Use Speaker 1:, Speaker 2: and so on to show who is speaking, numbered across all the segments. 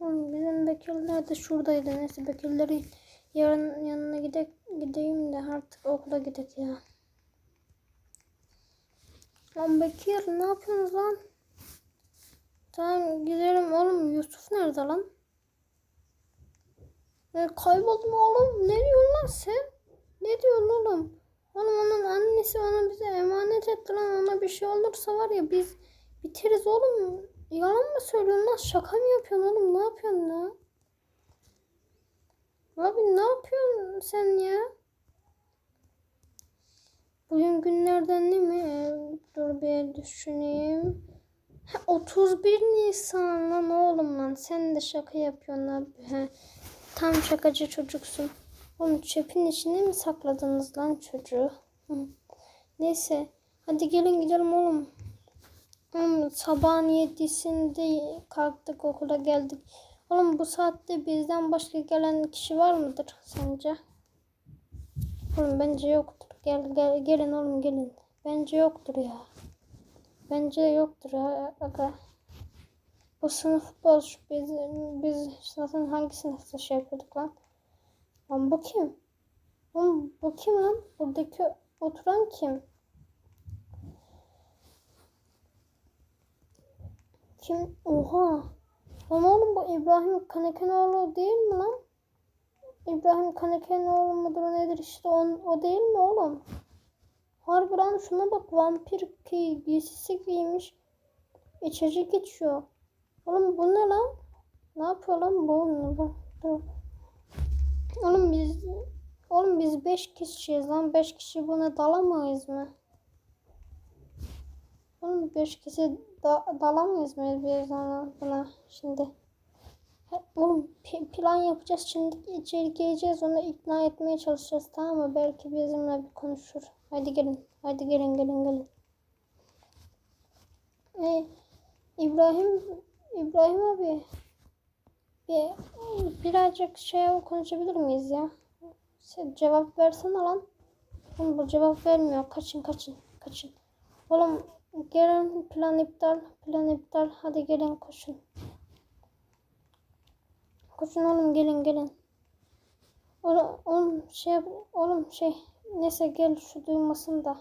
Speaker 1: Bizim Bekirler de şuradaydı. Neyse Bekirleri yarın yanına gide gideyim de artık okula gidek ya. Lan Bekir ne yapıyorsunuz lan? Tamam gidelim oğlum. Yusuf nerede lan? E, kayboldum oğlum. Ne diyorsun lan sen? Ne diyorsun oğlum? Oğlum onun annesi ona bize emanet etti lan. Ona bir şey olursa var ya biz biteriz oğlum. Yalan mı söylüyorsun lan? Şaka mı yapıyorsun oğlum? Ne yapıyorsun ya? Abi ne yapıyorsun sen ya? Bugün günlerden ne mi? Dur bir düşüneyim. Ha, 31 Nisan lan oğlum lan. Sen de şaka yapıyorsun abi. He. Tam şakacı çocuksun. Oğlum çöpün içine mi sakladınız lan çocuğu? Hı. Neyse. Hadi gelin gidelim oğlum. Oğlum sabahın yedisinde kalktık okula geldik. Oğlum bu saatte bizden başka gelen kişi var mıdır sence? Oğlum bence yoktur. Gel, gel gelin oğlum gelin. Bence yoktur ya. Bence yoktur ha, aga. Bu sınıf boş. Biz, biz zaten hangi sınıfta şey yapıyorduk lan? Lan bu kim? Oğlum bu kim lan? Buradaki oturan kim? Kim? Oha. Lan oğlum bu İbrahim Kanekenoğlu değil mi lan? İbrahim Kanekenoğlu mudur nedir işte on, o değil mi oğlum? Harbi lan şuna bak vampir ki giysisi giymiş. İçecek içiyor. Oğlum bu ne lan? Ne yapıyor lan bu? Ne bu? Dur. Oğlum biz Oğlum biz 5 kişiyiz lan. 5 kişi buna dalamayız mı? Oğlum 5 kişi da, dalamayız mı biz ona buna şimdi? Oğlum plan yapacağız şimdi içeri gireceğiz onu ikna etmeye çalışacağız tamam mı? Belki bizimle bir konuşur. Hadi gelin. Hadi gelin gelin gelin. Ee, İbrahim İbrahim abi bir birazcık şey konuşabilir miyiz ya? Sen cevap versene lan. Oğlum bu cevap vermiyor. Kaçın kaçın kaçın. Oğlum gelin plan iptal. Plan iptal. Hadi gelin koşun. Koşun oğlum gelin gelin. Oğlum, oğlum şey oğlum şey neyse gel şu duymasın da.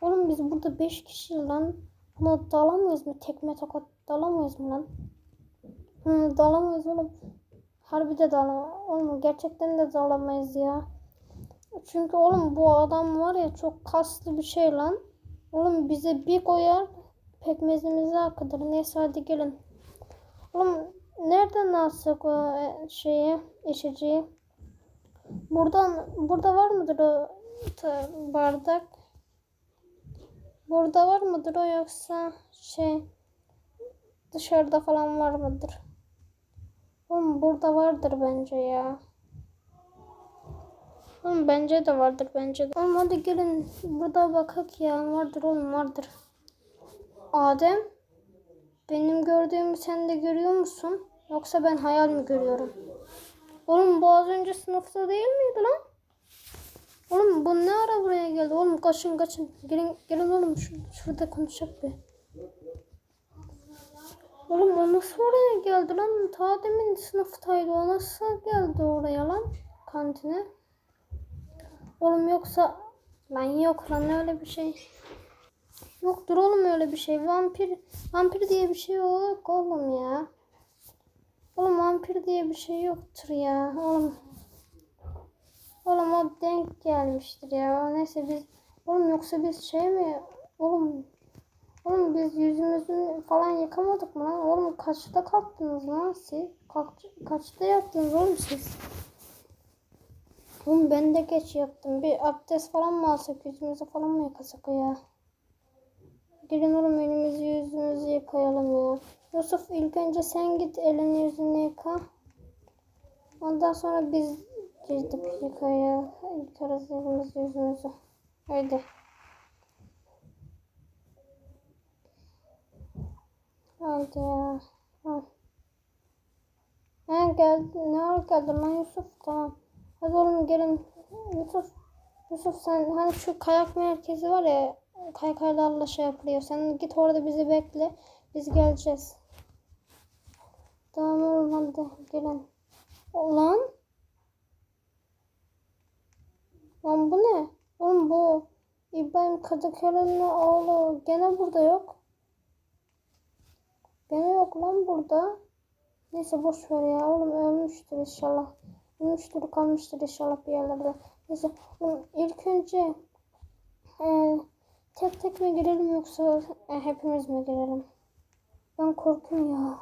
Speaker 1: Oğlum biz burada 5 kişi lan. Buna dalamayız mı? Tekme tokat dalamayız mı lan? Hı, dalamayız oğlum. Harbi de dalamayız. Oğlum gerçekten de dalamayız ya. Çünkü oğlum bu adam var ya çok kaslı bir şey lan. Oğlum bize bir koyar pekmezimizi akıtır. Neyse hadi gelin. Oğlum nereden alsak o e, şeyi içeceği? Buradan burada var mıdır o bardak? Burada var mıdır o yoksa şey dışarıda falan var mıdır? Oğlum burada vardır bence ya. Oğlum bence de vardır bence de. Oğlum hadi gelin burada bakak ya vardır oğlum vardır. Adem benim gördüğümü sen de görüyor musun? Yoksa ben hayal mi görüyorum? Oğlum bu az önce sınıfta değil miydi lan? Oğlum bu ne ara buraya geldi? Oğlum kaçın kaçın. Gelin gelin oğlum şu, şurada konuşacak bir. Oğlum o nasıl oraya geldi lan? Ta demin sınıftaydı. O nasıl geldi oraya lan? Kantine. Oğlum yoksa lan yok lan öyle bir şey. Yoktur oğlum öyle bir şey. Vampir vampir diye bir şey yok oğlum ya. Oğlum vampir diye bir şey yoktur ya. Oğlum Oğlum o denk gelmiştir ya. Neyse biz oğlum yoksa biz şey mi? Oğlum Oğlum biz yüzümüzü falan yıkamadık mı lan? Oğlum kaçta kalktınız lan siz? Kaç, kaçta yattınız oğlum siz? Oğlum ben de geç yattım. Bir abdest falan mı alsak yüzümüzü falan mı yıkasak ya? Gelin oğlum önümüzü yüzümüzü yıkayalım ya. Yusuf ilk önce sen git elini yüzünü yıka. Ondan sonra biz gidip yıkaya, yıkarız elimizi yüzümüzü. Haydi. Haydi ya. Ha. Ha geldi. Ne var geldi lan Yusuf? Tamam. Hadi oğlum gelin. Yusuf. Yusuf sen hani şu kayak merkezi var ya kaykaylarla şey yapılıyor. Sen git orada bizi bekle. Biz geleceğiz. Tamam hadi gelin. Ulan. Lan bu ne? Oğlum bu İbrahim Kadıköy'ün oğlu gene burada yok. Gene yok lan burada. Neyse boş ver ya oğlum ölmüştür inşallah. Ölmüştür kalmıştır inşallah bir yerlerde. Neyse ilk önce e, tek tek mi girelim yoksa e, hepimiz mi girelim? Ben korkuyorum ya.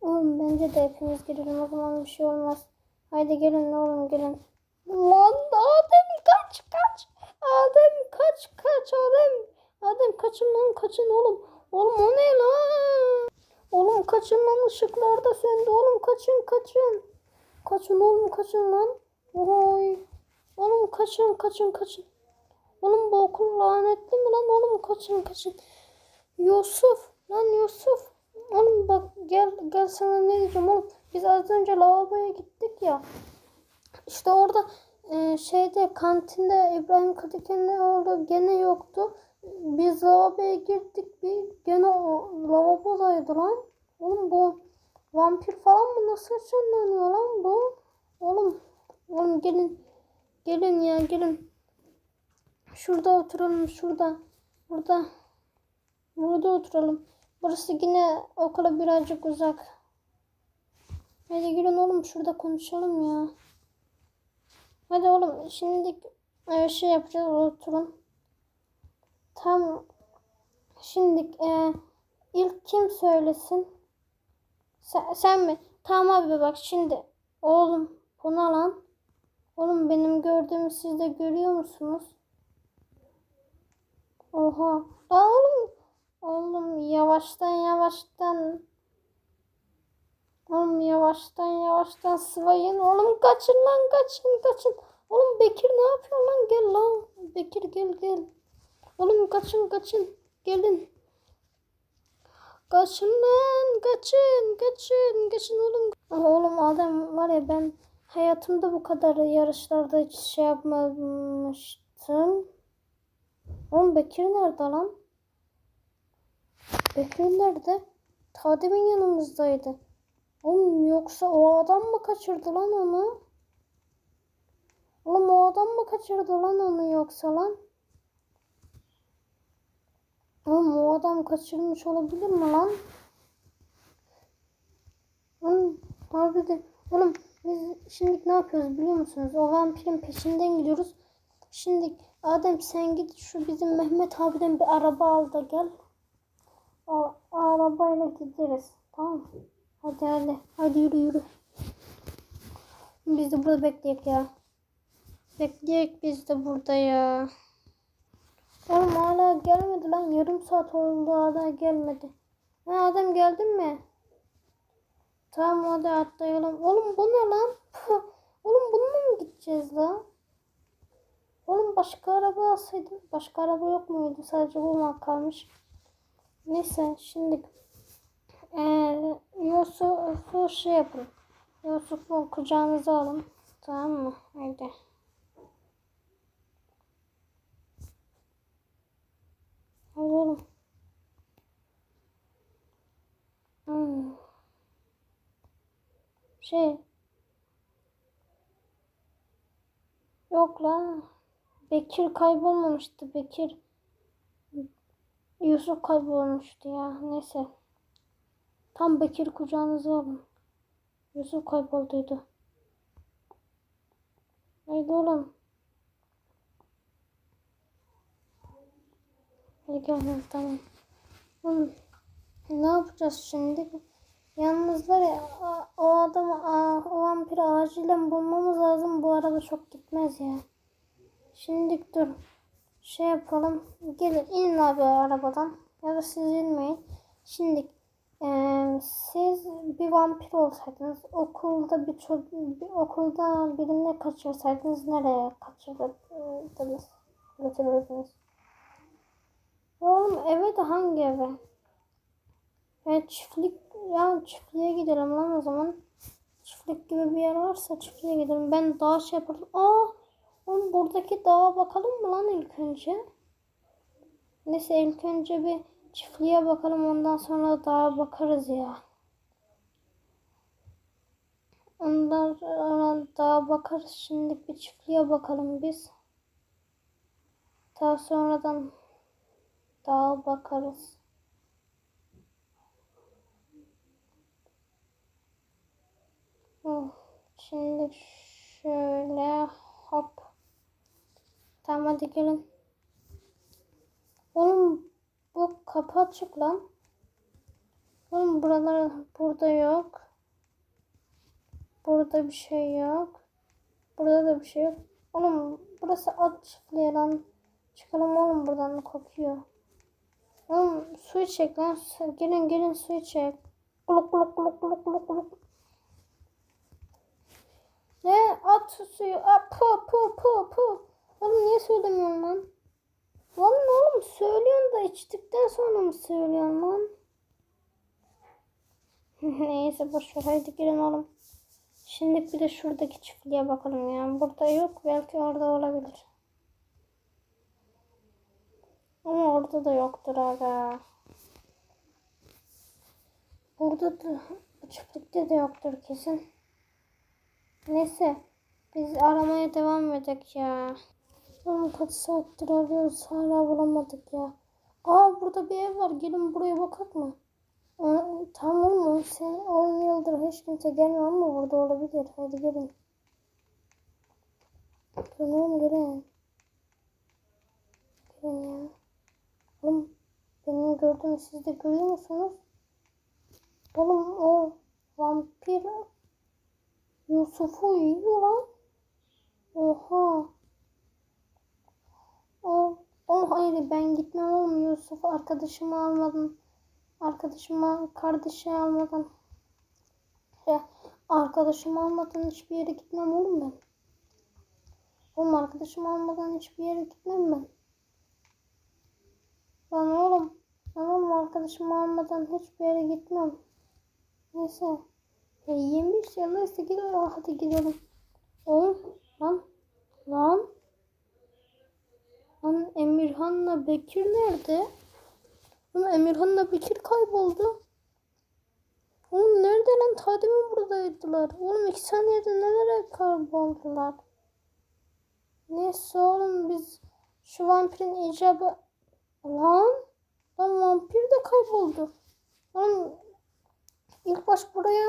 Speaker 1: Oğlum bence de hepimiz girelim o zaman bir şey olmaz. Haydi gelin oğlum gelin. Lan Adem kaç kaç. Adem kaç kaç Adem. Adem kaçın lan kaçın oğlum. Oğlum o ne lan? Oğlum kaçın lan ışıklar da söndü oğlum kaçın kaçın. Kaçın oğlum kaçın lan. Oy. Oğlum kaçın kaçın kaçın. Oğlum bu okul lanetli mi lan oğlum kaçın kaçın. Yusuf lan Yusuf. Oğlum bak gel gel sana ne diyeceğim oğlum. Biz az önce lavaboya gittik ya. İşte orada e, şeyde kantinde İbrahim Kadıköy'ün orada gene yoktu. Biz lavaboya girdik bir gene o lavabodaydı lan. Oğlum bu vampir falan mı nasıl ışınlanıyor lan bu? Oğlum oğlum gelin gelin ya gelin. Şurada oturalım şurada. Burada. Burada oturalım. Burası yine okula birazcık uzak. Hadi gelin oğlum şurada konuşalım ya. Hadi oğlum şimdi e, şey yapacağız oturun. Tam şimdi e, ilk kim söylesin? Sen, sen mi? Tamam abi bak şimdi. Oğlum bu ne lan? Oğlum benim gördüğümü siz de görüyor musunuz? Oha. Lan oğlum. Oğlum yavaştan yavaştan. Oğlum yavaştan yavaştan sıvayın. Oğlum kaçın lan kaçın kaçın. Oğlum Bekir ne yapıyor lan? Gel lan. Bekir gel gel. Oğlum kaçın kaçın. Gelin. Kaçın lan kaçın kaçın kaçın oğlum. Ama oğlum adam var ya ben hayatımda bu kadar yarışlarda hiç şey yapmamıştım. Oğlum Bekir nerede lan? Bekir nerede? Ta demin yanımızdaydı. Oğlum yoksa o adam mı kaçırdı lan onu? Oğlum o adam mı kaçırdı lan onu yoksa lan? Oğlum o adam kaçırmış olabilir mi lan? Oğlum harbi de oğlum biz şimdi ne yapıyoruz biliyor musunuz? O vampirin peşinden gidiyoruz. Şimdi Adem sen git şu bizim Mehmet abiden bir araba al da gel. O, arabayla gideriz. Tamam? Hadi hadi. Hadi yürü yürü. Biz de burada bekleyek ya. Bekleyek biz de burada ya. Oğlum hala gelmedi lan. Yarım saat oldu hala gelmedi. Ha adam geldin mi? Tamam hadi atlayalım. Oğlum bu ne lan? Oğlum bununla mı gideceğiz lan? Oğlum başka araba alsaydın. Başka araba yok muydu? Sadece bu mu kalmış? Neyse şimdi ee, Yusuf'u şey yapın. Yusuf'u kucağınıza alın. Tamam mı? Haydi. Oğlum. Hmm. Şey. Yok lan. Bekir kaybolmamıştı. Bekir. Yusuf kaybolmuştu ya. Neyse. Tam Bekir kucağınıza alın. Yusuf kaybolduydu. Haydi oğlum. Gel, tamam. Oğlum, ne yapacağız şimdi? Yalnız var ya o adamı o vampiri acilen bulmamız lazım. Bu araba çok gitmez ya. Şimdi dur. Şey yapalım. Gelin inin abi arabadan. Ya da siz inmeyin. Şimdi eee, siz bir vampir olsaydınız okulda bir, bir okulda birini kaçırsaydınız nereye kaçırırdınız? Götürürdünüz. Oğlum eve de hangi eve? Ya çiftlik ya çiftliğe gidelim lan o zaman. Çiftlik gibi bir yer varsa çiftliğe gidelim. Ben dağ şey yaparım. Aa, oğlum buradaki dağa bakalım mı lan ilk önce? Neyse ilk önce bir çiftliğe bakalım ondan sonra dağa bakarız ya. Ondan sonra daha bakarız. Şimdi bir çiftliğe bakalım biz. Daha sonradan daha bakarız. Şimdi şöyle hop. Tamam hadi gelin. Oğlum bu kapı açık lan. Oğlum buralar burada yok. Burada bir şey yok. Burada da bir şey yok. Oğlum burası at çiftliği lan. Çıkalım oğlum buradan kokuyor. Oğlum su içecek lan. Gelin gelin su içecek. Kuluk kuluk kuluk kuluk kuluk kuluk. Ne? At suyu. Aa, pu pu pu pu. Oğlum niye söylemiyorsun lan? Lan oğlum söylüyorsun da içtikten sonra mı söylüyorsun lan? Neyse boş ver haydi gelin oğlum. Şimdi bir de şuradaki çiftliğe bakalım ya. Burada yok belki orada olabilir. Ama orada da yoktur aga. Burada da çiftlikte de yoktur kesin. Neyse biz aramaya devam edek ya. Oğlum kaç saattir arıyoruz hala bulamadık ya. Aa burada bir ev var gelin buraya bakak mı? Aa, tamam mı? Sen 10 yıldır hiç kimse gelmiyor ama burada olabilir. Hadi gelin. Gelin. Gelin ya. Oğlum benim gördüğümü siz de görüyor musunuz? Oğlum o vampir Yusuf'u yiyor lan. Oha. O, o hayır ben gitmem oğlum Yusuf arkadaşımı almadım. Arkadaşıma kardeşi almadan. Ya, arkadaşımı almadan hiçbir yere gitmem oğlum ben. Oğlum arkadaşımı almadan hiçbir yere gitmem ben. Lan oğlum. Lan oğlum arkadaşımı almadan hiçbir yere gitmem. Neyse. Yemiş ya neyse gidelim hadi gidelim. Oğlum lan. Lan. Lan Emirhan'la Bekir nerede? Ama Emirhan'la Bekir kayboldu. Oğlum nerede lan? Ta demin buradaydılar. Oğlum iki saniyede nelere kayboldular? Neyse oğlum biz şu vampirin icabı... Lan? Lan vampir de kayboldu. Oğlum ilk baş buraya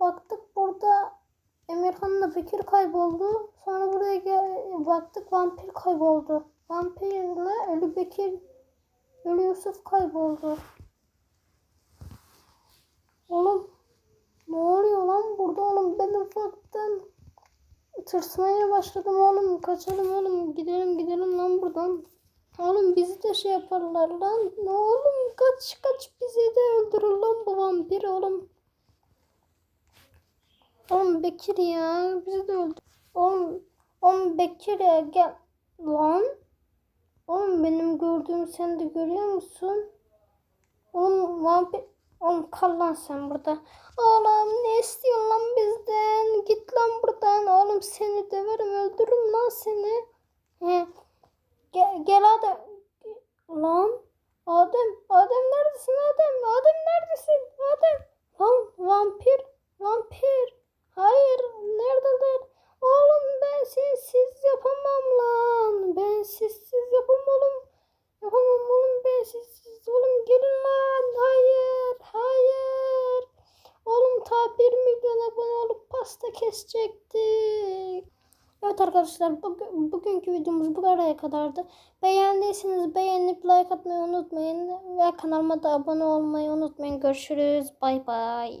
Speaker 1: baktık burada Emirhan'la Bekir kayboldu. Sonra buraya gel baktık vampir kayboldu. Vampirle ölü Bekir Ölü Yusuf kayboldu. Oğlum ne oluyor lan burada oğlum ben ufaktan tırsmaya başladım oğlum kaçalım oğlum gidelim gidelim lan buradan. Oğlum bizi de şey yaparlar lan. Oğlum kaç kaç bizi de öldürür lan bu vampir oğlum. Oğlum Bekir ya bizi de öldür. Oğlum, oğlum Bekir ya gel lan. Oğlum benim gördüğümü sen de görüyor musun? Oğlum vampir... Oğlum kal lan sen burada. Oğlum ne istiyorsun lan bizden? Git lan buradan. Oğlum seni döverim öldürürüm lan seni. He. Gel, gel Adem. Lan. Adem. Adem neredesin Adem? Adem neredesin? Adem. Lan vampir. Vampir. Hayır. Neredeler? Oğlum ben sensiz yapamam lan. Ben sessiz yapamam oğlum. Yapamam oğlum ben sessiz. Oğlum gelin lan. Hayır. Hayır. Oğlum ta 1 milyon abone olup pasta kesecektik. Evet arkadaşlar bugün, bugünkü videomuz bu kadar kadardı. Beğendiyseniz beğenip like atmayı unutmayın. Ve kanalıma da abone olmayı unutmayın. Görüşürüz. Bay bay.